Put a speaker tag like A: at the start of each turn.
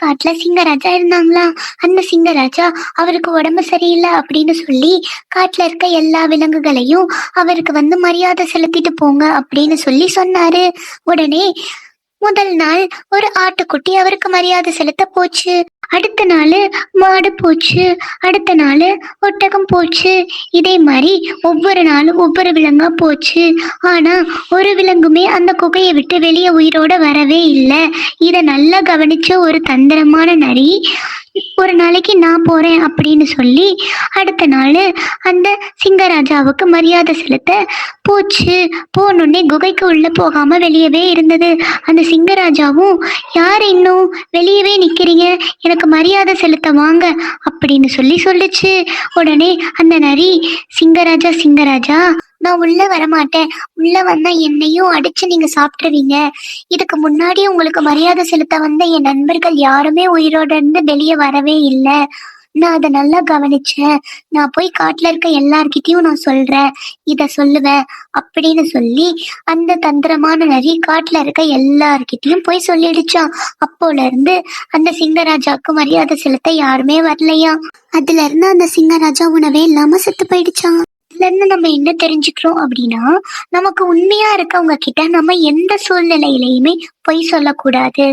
A: காட்டுல சிங்கராஜா இருந்தாங்களா? அந்த சிங்கராஜா அவருக்கு உடம்பு சரியில்லை அப்படின்னு சொல்லி காட்டுல இருக்க எல்லா விலங்குகளையும் அவருக்கு வந்து மரியாதை செலுத்திட்டு போங்க அப்படின்னு சொல்லி சொன்னாரு. உடனே முதல் நாள் ஒரு ஆட்டுக்குட்டி அவருக்கு மரியாதை செலுத்த போச்சு. அடுத்த நாள் மாடு போச்சு. அடுத்த நாள் ஒட்டகம் போச்சு. இதே மாதிரி ஒவ்வொரு நாளும் ஒவ்வொரு விலங்கா போச்சு. ஆனா ஒரு விலங்குமே அந்த குகையை விட்டு வெளியே உயிரோட வரவே இல்லை. இதை நல்லா கவனிச்ச ஒரு தந்திரமான நரி நாளைக்கு நான் போறேன் அப்படின்னு சொல்லி அடுத்த நாள் அந்த சிங்கராஜாவுக்கு மரியாதை செலுத்த போச்சு. போனோடனே குகைக்கு உள்ள போகாம வெளியவே இருந்தது. அந்த சிங்கராஜாவும் யார் இன்னும் வெளியவே நிக்கிறீங்க? எனக்கு மரியாதை செலுத்த வாங்க அப்படின்னு சொல்லி சொல்லுச்சு. உடனே அந்த நரி சிங்கராஜா சிங்கராஜா. நான் உள்ள வரமாட்டேன். உள்ள வந்தா என்னையும் அடிச்சு நீங்க சாப்பிட்டுருவீங்க. இதுக்கு முன்னாடி உங்களுக்கு மரியாதை செலுத்த வந்த என் நண்பர்கள் யாருமே உயிரோட இருந்து வெளியே வரவே இல்லை. நான் அதை நல்லா கவனிச்சேன். நான் போய் காட்டுல இருக்க எல்லார்கிட்டயும் நான் சொல்றேன். இத சொல்லுவேன் அப்படின்னு சொல்லி அந்த தந்திரமான நரி காட்டுல இருக்க எல்லார்கிட்டயும் போய் சொல்லிடுச்சான் அப்போல இருந்து அந்த சிங்கராஜாவுக்கு மரியாதை செலுத்த யாருமே வரலையா அதுல இருந்து அந்த சிங்கராஜா உணவே இல்லாம செத்து போயிடுச்சான் இதுல இருந்து நம்ம என்ன தெரிஞ்சுக்கிறோம் அப்படின்னா நமக்கு உண்மையா இருக்கவங்க கிட்ட நம்ம எந்த சூழ்நிலையிலையுமே பொய் சொல்லக்கூடாது.